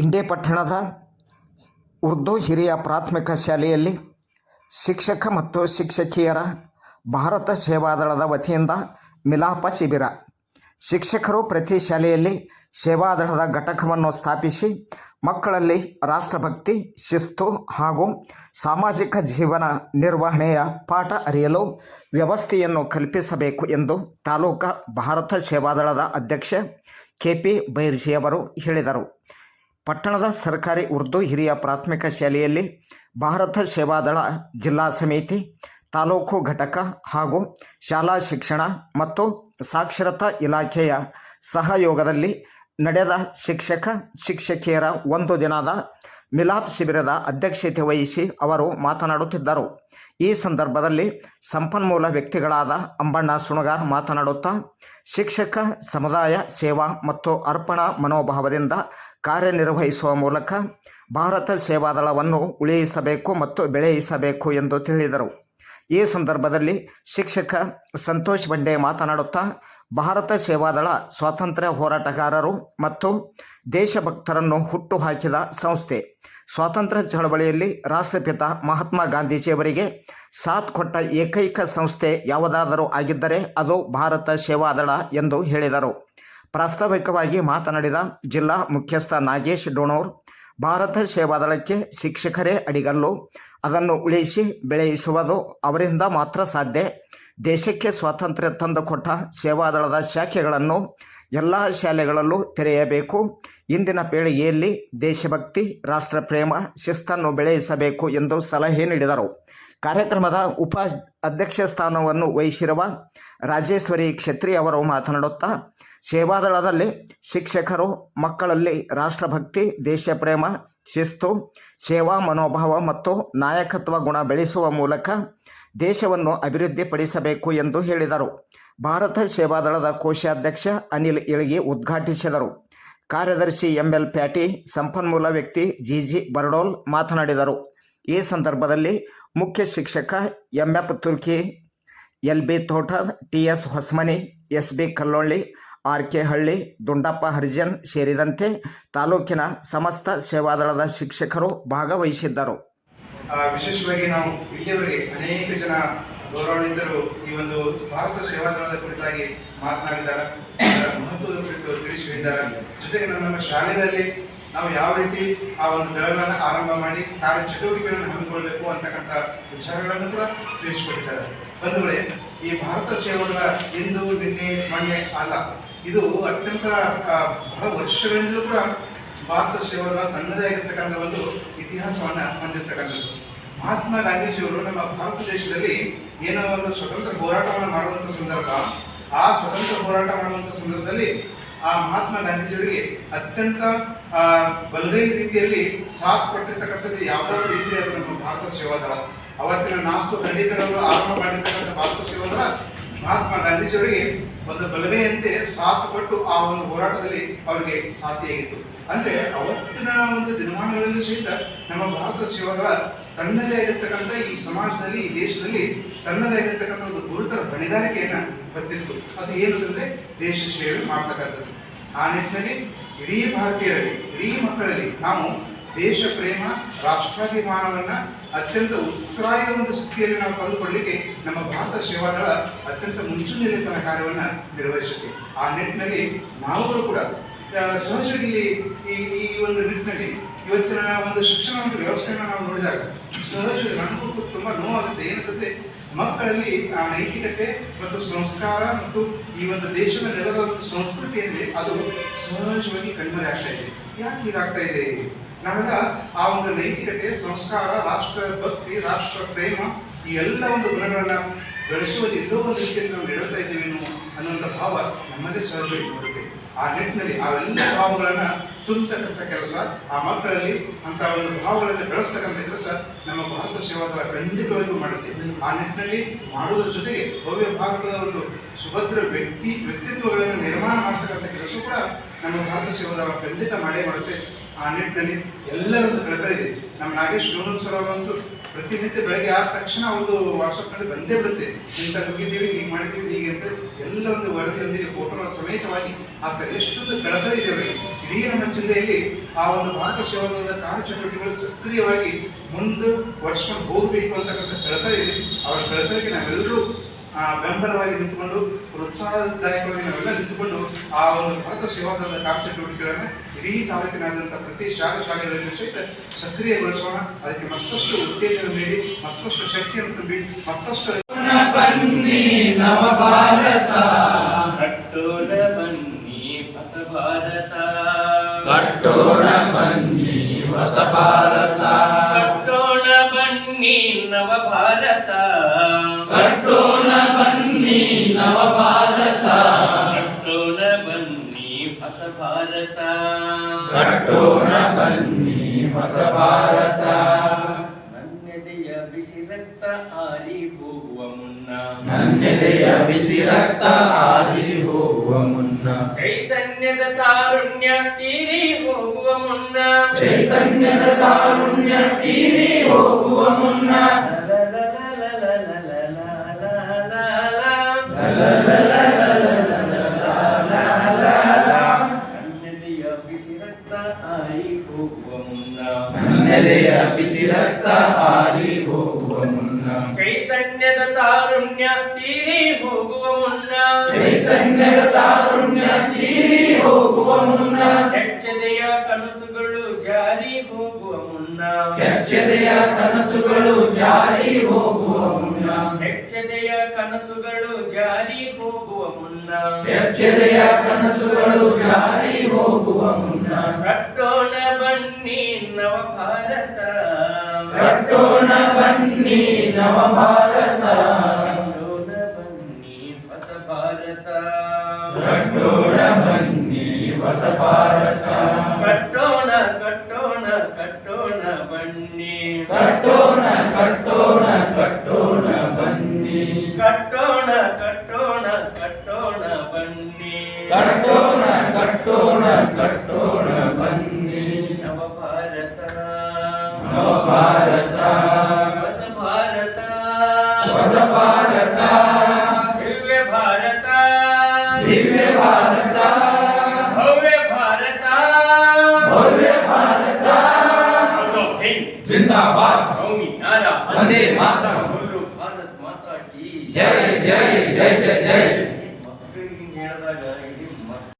ಇಂಡೆ ಪಟ್ಟಣದ ಉರ್ದು ಹಿರಿಯ ಪ್ರಾಥಮಿಕ ಶಾಲೆಯಲ್ಲಿ ಶಿಕ್ಷಕ ಮತ್ತು ಶಿಕ್ಷಕಿಯರ ಭಾರತ ಸೇವಾದಳದ ವತಿಯಿಂದ ಮಿಲಾಪ ಶಿಬಿರ. ಶಿಕ್ಷಕರು ಪ್ರತಿ ಶಾಲೆಯಲ್ಲಿ ಸೇವಾದಳದ ಘಟಕವನ್ನು ಸ್ಥಾಪಿಸಿ ಮಕ್ಕಳಲ್ಲಿ ರಾಷ್ಟ್ರಭಕ್ತಿ, ಶಿಸ್ತು ಹಾಗೂ ಸಾಮಾಜಿಕ ಜೀವನ ನಿರ್ವಹಣೆಯ ಪಾಠ ಅರಿಯಲು ವ್ಯವಸ್ಥೆಯನ್ನು ಕಲ್ಪಿಸಬೇಕು ಎಂದು ತಾಲೂಕಾ ಭಾರತ ಸೇವಾದಳದ ಅಧ್ಯಕ್ಷ ಕೆ ಪಿ ಬೈರ್ಜಿಯವರು ಹೇಳಿದರು. ಪಟ್ಟಣದ ಸರ್ಕಾರಿ ಉರ್ದು ಹಿರಿಯ ಪ್ರಾಥಮಿಕ ಶಾಲೆಯಲ್ಲಿ ಭಾರತ ಸೇವಾದಳ ಜಿಲ್ಲಾ ಸಮಿತಿ, ತಾಲೂಕು ಘಟಕ ಹಾಗೂ ಶಾಲಾ ಶಿಕ್ಷಣ ಮತ್ತು ಸಾಕ್ಷರತಾ ಇಲಾಖೆಯ ಸಹಯೋಗದಲ್ಲಿ ನಡೆದ ಶಿಕ್ಷಕ ಶಿಕ್ಷಕಿಯರ ಒಂದು ದಿನದ ಮಿಲಾಪ್ ಶಿಬಿರದ ಅಧ್ಯಕ್ಷತೆ ವಹಿಸಿ ಅವರು ಮಾತನಾಡುತ್ತಿದ್ದರು. ಈ ಸಂದರ್ಭದಲ್ಲಿ ಸಂಪನ್ಮೂಲ ವ್ಯಕ್ತಿಗಳಾದ ಅಂಬಣ್ಣ ಸುಣಗಾರ್ ಮಾತನಾಡುತ್ತಾ, ಶಿಕ್ಷಕ ಸಮುದಾಯ ಸೇವಾ ಮತ್ತು ಅರ್ಪಣಾ ಮನೋಭಾವದಿಂದ ಕಾರ್ಯನಿರ್ವಹಿಸುವ ಮೂಲಕ ಭಾರತ ಸೇವಾದಳವನ್ನು ಉಳಿಯಿಸಬೇಕು ಮತ್ತು ಬೆಳೆಯಿಸಬೇಕು ಎಂದು ತಿಳಿದರು. ಈ ಸಂದರ್ಭದಲ್ಲಿ ಶಿಕ್ಷಕ ಸಂತೋಷ್ ಬಂಡೆ ಮಾತನಾಡುತ್ತಾ, ಭಾರತ ಸೇವಾದಳ ಸ್ವಾತಂತ್ರ್ಯ ಹೋರಾಟಗಾರರು ಮತ್ತು ದೇಶಭಕ್ತರನ್ನು ಹುಟ್ಟುಹಾಕಿದ ಸಂಸ್ಥೆ ಸ್ವಾತಂತ್ರ್ಯ ಚಳವಳಿಯಲ್ಲಿ ರಾಷ್ಟ್ರಪಿತ ಮಹಾತ್ಮ ಗಾಂಧೀಜಿಯವರಿಗೆ ಸಾಥ್ ಕೊಟ್ಟ ಏಕೈಕ ಸಂಸ್ಥೆ ಯಾವುದಾದರೂ ಆಗಿದ್ದರೆ ಅದು ಭಾರತ ಸೇವಾದಳ ಎಂದು ಹೇಳಿದರು. ಪ್ರಾಸ್ತಾವಿಕವಾಗಿ ಮಾತನಾಡಿದ ಜಿಲ್ಲಾ ಮುಖ್ಯಸ್ಥ ನಾಗೇಶ್ ಡೋಣೋರ್ ಭಾರತ ಸೇವಾದಳಕ್ಕೆ ಶಿಕ್ಷಕರೇ ಅಡಿಗಲ್ಲು, ಅದನ್ನು ಉಳಿಸಿ ಬೆಳೆಯಿಸುವುದು ಅವರಿಂದ ಮಾತ್ರ ಸಾಧ್ಯ. ದೇಶಕ್ಕೆ ಸ್ವಾತಂತ್ರ್ಯ ತಂದುಕೊಟ್ಟ ಸೇವಾದಳದ ಶಾಖೆಗಳನ್ನು ಎಲ್ಲ ಶಾಲೆಗಳಲ್ಲೂ ತೆರೆಯಬೇಕು. ಇಂದಿನ ಪೀಳಿಗೆಯಲ್ಲಿ ದೇಶಭಕ್ತಿ, ರಾಷ್ಟ್ರಪ್ರೇಮ, ಶಿಸ್ತನ್ನು ಬೆಳೆಯಿಸಬೇಕು ಎಂದು ಸಲಹೆ ನೀಡಿದರು. ಕಾರ್ಯಕ್ರಮದ ಉಪ ಅಧ್ಯಕ್ಷ ಸ್ಥಾನವನ್ನು ವಹಿಸಿರುವ ರಾಜೇಶ್ವರಿ ಕ್ಷತ್ರಿ ಅವರು ಮಾತನಾಡುತ್ತಾ, ಸೇವಾದಳದಲ್ಲಿ ಶಿಕ್ಷಕರು, ಮಕ್ಕಳಲ್ಲಿ ರಾಷ್ಟ್ರಭಕ್ತಿ, ದೇಶಪ್ರೇಮ, ಶಿಸ್ತು, ಸೇವಾ ಮನೋಭಾವ ಮತ್ತು ನಾಯಕತ್ವ ಗುಣ ಬೆಳೆಸುವ ಮೂಲಕ ದೇಶವನ್ನು ಅಭಿವೃದ್ಧಿಪಡಿಸಬೇಕು ಎಂದು ಹೇಳಿದರು. ಭಾರತ ಸೇವಾದಳದ ಕೋಶಾಧ್ಯಕ್ಷ ಅನಿಲ್ ಇಳಗಿ ಉದ್ಘಾಟಿಸಿದರು. ಕಾರ್ಯದರ್ಶಿ ಎಂಎಲ್ ಪ್ಯಾಟಿ, ಸಂಪನ್ಮೂಲ ವ್ಯಕ್ತಿ ಜಿ ಜಿ ಬರ್ಡೋಲ್ ಮಾತನಾಡಿದರು. ಈ ಸಂದರ್ಭದಲ್ಲಿ ಮುಖ್ಯ ಶಿಕ್ಷಕ M F Turki L B Thota T S Hosamani S B Kallolli R K Halli, Dundappa Harijan ಸೇರಿದಂತೆ ತಾಲೂಕಿನ ಸಮಸ್ತ ಸೇವಾದಳದ ಶಿಕ್ಷಕರು ಭಾಗವಹಿಸಿದ್ದರು. ವಿಶೇಷವಾಗಿ ನಾವು ಇಲ್ಲಿಯವರೆಗೆ ಅನೇಕ ಜನ ಗೌರವಾನ್ವಿತರು ಈ ಒಂದು ಭಾರತ ಸೇವಾದಳದ ಕುರಿತಾಗಿ ಮಾತನಾಡಿದ್ದಾರೆ. ಮಹತ್ವದ ಕುರಿತು ತಿಳಿಸಿದ್ದಾರೆ. ಜೊತೆಗೆ ನಮ್ಮ ಶಾಲೆಗಳಲ್ಲಿ ನಾವು ಯಾವ ರೀತಿ ಆ ಒಂದು ದಳಗಳನ್ನು ಆರಂಭ ಮಾಡಿ ಕಾರ್ಯ ಚಟುವಟಿಕೆಗಳನ್ನು ಹಮ್ಮಿಕೊಳ್ಬೇಕು ಅಂತಕ್ಕಂಥ ವಿಚಾರಗಳನ್ನು ಕೂಡ ತಿಳಿಸಿಕೊಟ್ಟಿದ್ದಾರೆ. ಬಂಧುಗಳೇ, ಈ ಭಾರತ ಸೇವಾದಳ ಇಂದು, ನಿನ್ನೆ, ಮೊನ್ನೆ ಅಲ್ಲ, ಇದು ಅತ್ಯಂತ ಬಹಳ ವರ್ಷಗಳಿಂದಲೂ ಕೂಡ ಭಾರತ ಸೇವಾದಳ ತನ್ನದೇ ಆಗಿರ್ತಕ್ಕಂಥ ಒಂದು ಇತಿಹಾಸವನ್ನು ಹೊಂದಿರತಕ್ಕಂಥದ್ದು. ಮಹಾತ್ಮ ಗಾಂಧೀಜಿಯವರು ನಮ್ಮ ಭಾರತ ದೇಶದಲ್ಲಿ ಏನೋ ಒಂದು ಸ್ವತಂತ್ರ ಹೋರಾಟವನ್ನು ಮಾಡುವಂಥ ಸಂದರ್ಭ. ಆ ಸ್ವತಂತ್ರ ಹೋರಾಟ ಮಾಡುವಂಥ ಸಂದರ್ಭದಲ್ಲಿ ಆ ಮಹಾತ್ಮ ಗಾಂಧೀಜಿಯವರಿಗೆ ಅತ್ಯಂತ ಬಲಗೈ ರೀತಿಯಲ್ಲಿ ಸಾಥ್ ಕೊಟ್ಟಿರ್ತಕ್ಕಂಥದ್ದು ಯಾವ್ದಾದ್ರು ರೀತಿ ಅದು ನಮ್ಮ ಭಾರತ ಸೇವಾದಳ. ಅವತ್ತಿನ ನಾಸು ಖಂಡಿತರನ್ನು ಆರಂಭ ಮಾಡಿರ್ತಕ್ಕಂಥ ಭಾರತ ಸೇವಾದಳ, ಮಹಾತ್ಮ ಗಾಂಧೀಜಿಯವರಿಗೆ ಒಂದು ಬಲಗೈಯಂತೆ ಸಾಥ್ ಕೊಟ್ಟು ಆ ಒಂದು ಹೋರಾಟದಲ್ಲಿ ಅವರಿಗೆ ಸಾಧ್ಯಾಗಿತ್ತು ಅಂದ್ರೆ ಅವತ್ತಿನ ಒಂದು ದಿನಮಾನಗಳಲ್ಲಿ ಸಹಿತ ನಮ್ಮ ಭಾರತ ಸೇವಾದಳ ತನ್ನದೇ ಆಗಿರ್ತಕ್ಕಂಥ ಈ ಸಮಾಜದಲ್ಲಿ, ಈ ದೇಶದಲ್ಲಿ ತನ್ನದೇ ಆಗಿರ್ತಕ್ಕಂಥ ಒಂದು ಗುರುತರ ಹೊಣೆಗಾರಿಕೆಯನ್ನ ಹೊತ್ತಿತ್ತು. ಅದು ಏನು ಅಂದ್ರೆ ದೇಶ ಸೇವೆ ಮಾಡ್ತಕ್ಕಂಥದ್ದು. ಆ ನಿಟ್ಟಿನಲ್ಲಿ ಇಡೀ ಭಾರತೀಯರಲ್ಲಿ, ಇಡೀ ಮಕ್ಕಳಲ್ಲಿ ನಾವು ದೇಶ ಪ್ರೇಮ, ರಾಷ್ಟ್ರಾಭಿಮಾನವನ್ನ ಅತ್ಯಂತ ಉತ್ಸಾಹ ಒಂದು ಸ್ಥಿತಿಯಲ್ಲಿ ನಾವು ತಂದುಕೊಳ್ಳಲಿಕ್ಕೆ ನಮ್ಮ ಭಾರತ ಸೇವಾದಳ ಅತ್ಯಂತ ಮುಂಚೂಣಿಯಲ್ಲಿ ತನ್ನ ಕಾರ್ಯವನ್ನು ನಿರ್ವಹಿಸುತ್ತೆ. ಆ ನಿಟ್ಟಿನಲ್ಲಿ ನಾವುಗಳು ಕೂಡ ಸಹಜವಾಗಿ ಈ ಈ ಒಂದು ನಿಟ್ಟಿನಲ್ಲಿ ಇವತ್ತಿನ ಒಂದು ಶಿಕ್ಷಣ ಒಂದು ವ್ಯವಸ್ಥೆಯನ್ನು ನಾವು ನೋಡಿದಾಗ ಸಹಜ ನನಗೂ ತುಂಬಾ ನೋವಾಗುತ್ತೆ. ಏನಂತಂದ್ರೆ, ಮಕ್ಕಳಲ್ಲಿ ಆ ನೈತಿಕತೆ ಮತ್ತು ಸಂಸ್ಕಾರ ಮತ್ತು ಈ ಒಂದು ದೇಶದ ನೆಲದ ಒಂದು ಸಂಸ್ಕೃತಿ ಏನಿದೆ ಅದು ಸಹಜವಾಗಿ ಕಣ್ಮರೆ ಆಗ್ತಾ ಇದೆ. ಯಾಕೆ ಹೀಗಾಗ್ತಾ ಇದೆ? ನಾವೆಲ್ಲ ಆ ಒಂದು ನೈತಿಕತೆ, ಸಂಸ್ಕಾರ, ರಾಷ್ಟ್ರ ಭಕ್ತಿ, ರಾಷ್ಟ್ರ ಪ್ರೇಮ, ಈ ಎಲ್ಲ ಒಂದು ಗುಣಗಳನ್ನ ಬೆಳೆಸುವಲ್ಲಿ ಎಲ್ಲೋ ಒಂದು ರೀತಿಯಲ್ಲಿ ನಾವು ಹೇಳ್ತಾ ಇದ್ದೇವೇನೋ ಅನ್ನುವಂಥ ಭಾವ ನಮ್ಮಲ್ಲಿ ಸಹಜವಾಗಿ ಬರುತ್ತೆ. ಆ ನಿಟ್ಟಿನಲ್ಲಿ ಅವೆಲ್ಲ ಭಾವಗಳನ್ನ ತುಂಬತಕ್ಕಂಥ ಕೆಲಸ. ಆ ಮಕ್ಕಳಲ್ಲಿ ಅಂತ ಒಂದು ಭಾವಗಳನ್ನು ಬೆಳೆಸ್ತಕ್ಕಂಥ ಕೆಲಸ ನಮ್ಮ ಭಾರತ ಸೇವಾದಳ ಖಂಡಿತವಾಗಿಯೂ ಮಾಡುತ್ತೆ. ಆ ನಿಟ್ಟಿನಲ್ಲಿ ಮಾಡುವುದರ ಜೊತೆಗೆ ಭವ್ಯ ಭಾರತದ ಒಂದು ಸುಭದ್ರ ವ್ಯಕ್ತಿ ವ್ಯಕ್ತಿತ್ವಗಳನ್ನು ನಿರ್ಮಾಣ ಮಾಡ್ತಕ್ಕಂಥ ಕೆಲಸ ಕೂಡ ನಮ್ಮ ಭಾರತ ಸೇವಾದಳ ಖಂಡಿತ ಮಾಡೇ ಮಾಡುತ್ತೆ. ಆ ನಿಟ್ಟಿನಲ್ಲಿ ಎಲ್ಲರೊಂದು ಕಳಕಳಿದೆ ನಮ್ಮ ನಾಗೇಶ್ ಡೋನೂರ್ ಸರ್ ಅವರಂತೂ ಪ್ರತಿನಿತ್ಯ ಬೆಳಗ್ಗೆ ಆದ ತಕ್ಷಣ ಒಂದು ವಾಟ್ಸಪ್ನಲ್ಲಿ ಬಂದೇ ಬಿಡುತ್ತೆ ಇಂಥ ಹೋಗಿದ್ದೀವಿ, ಹೀಗೆ ಮಾಡಿದ್ದೀವಿ, ಹೀಗೆ ಅಂತ ಎಲ್ಲ ಒಂದು ವರದಿಯೊಂದಿಗೆ ಫೋಟೋಗಳ ಸಮೇತವಾಗಿ ಆಗ್ತಾರೆ ಎಷ್ಟೊಂದು ಕಳಕಳಿ ಇದೆ ಅವರಿಗೆ ಇಡೀ ನಮ್ಮ ಜಿಲ್ಲೆಯಲ್ಲಿ ಆ ಒಂದು ಭಾರತ ಕಾರ್ಯಚಟುವಟಿಕೆಗಳು ಸಕ್ರಿಯವಾಗಿ ಮುಂದೆ ವರ್ಷ ಹೋಗಬೇಕು ಅಂತಕ್ಕಂಥ ಕಳಕಳಿ ಇದೆ. ಅವರ ಕಳಕಳಿಗೆ ನಾವೆಲ್ಲರೂ ಆ ಬೆಂಬಲವಾಗಿ ನಿಂತುಕೊಂಡು ಪ್ರೋತ್ಸಾಹದಾಯಕವಾಗಿ ನಾವೆಲ್ಲ ನಿಂತುಕೊಂಡು ಆ ಒಂದು ಭಾರತ ಸೇವಾದಳದ ಕಾರ್ಯಚಟುವಟಿಕೆಗಳನ್ನು ಇಡೀ ತಾಲೂಕಿನಾದ್ಯಂತ ಪ್ರತಿ ಶಾಲಾ ಶಾಲೆಗಳಲ್ಲಿ ಸಹಿತ ಸಕ್ರಿಯಗೊಳಿಸೋಣ. ಅದಕ್ಕೆ ಮತ್ತಷ್ಟು ಉತ್ತೇಜನ ನೀಡಿ ಮತ್ತಷ್ಟು ಶಕ್ತಿಯನ್ನು ತುಂಬಿ ಮತ್ತಷ್ಟು ಬನ್ನಿ ನವ ಭಾರತ ಕಟ್ಟೋಣ ಬನ್ನಿ ಹೊಸ ಭಾರತ ಕಟ್ಟೋಣ ಬನ್ನಿ ಹೊಸ ಭಾರತ ಹೊಸ ಭಾರತ ನನ್ನೆದೆಯ ಬಿಸಿ ರಕ್ತ ಆರಿ ಹೋಗುವ ಮುನ್ನ ನನ್ನೆದೆಯ ಬಿಸಿ ರಕ್ತ ಆರಿ ಹೋಗುವ ಮುನ್ನ ಚೈತನ್ಯದ ತಾರುಣ್ಯ ತೀರಿ ಹೋಗುವ ಮುನ್ನ ಚೈತನ್ಯದ ಕಾರುಣ್ಯ ತೀರಿ ಹೋಗುವ ಮುನ್ನ ನನ್ನೆದೆಯ ಮುನ್ನ ಬಿಸಿ ರಕ್ತ ಆರಿ ಹೋಗುವ ಮುನ್ನ ಚೈತನ್ಯದ ತಾರುಣ್ಯ ತೀರಿ ಹೋಗುವ ಮುನ್ನ ಚೈತನ್ಯದ ತಾರುಣ್ಯ ತೀರಿ ಹೋಗುವ ಮುನ್ನ ಕೆಚ್ಚದೆಯ ಕನಸುಗಳು ಜಾರಿ ಹೋಗುವ ಮುನ್ನ ಕೆಚ್ಚದೆಯ ಕನಸುಗಳು ಜಾರಿ ಹೋಗುವ ಮುನ್ನ ಕೆಚ್ಚದೆಯ ಕನಸುಗಳು ಜಾರಿ ಹೋಗುವ ಮುನ್ನ ಕೆಚ್ಚದೆಯ ಕನಸುಗಳು ಜಾರಿ ಹೋಗುವ ಮುನ್ನ ನವ ಭಾರತ ಕಟ್ಟೋಣ ಬನ್ನಿ ನವ ಭಾರತ ಕಟ್ಟೋಣ ಬನ್ನಿ ಹೊಸ ಭಾರತ ಕಟ್ಟೋಣ ಬನ್ನಿ ಹೊಸ ಭಾರತ ಕಟ್ಟೋಣ ಕಟ್ಟೋಣ ಕಟ್ಟೋಣ ಬನ್ನಿ ಕಟ್ಟೋಣ ಕಟ್ಟೋಣ ಕಟ್ಟೋಣ ಬನ್ನಿ ಕಟ್ಟೋಣ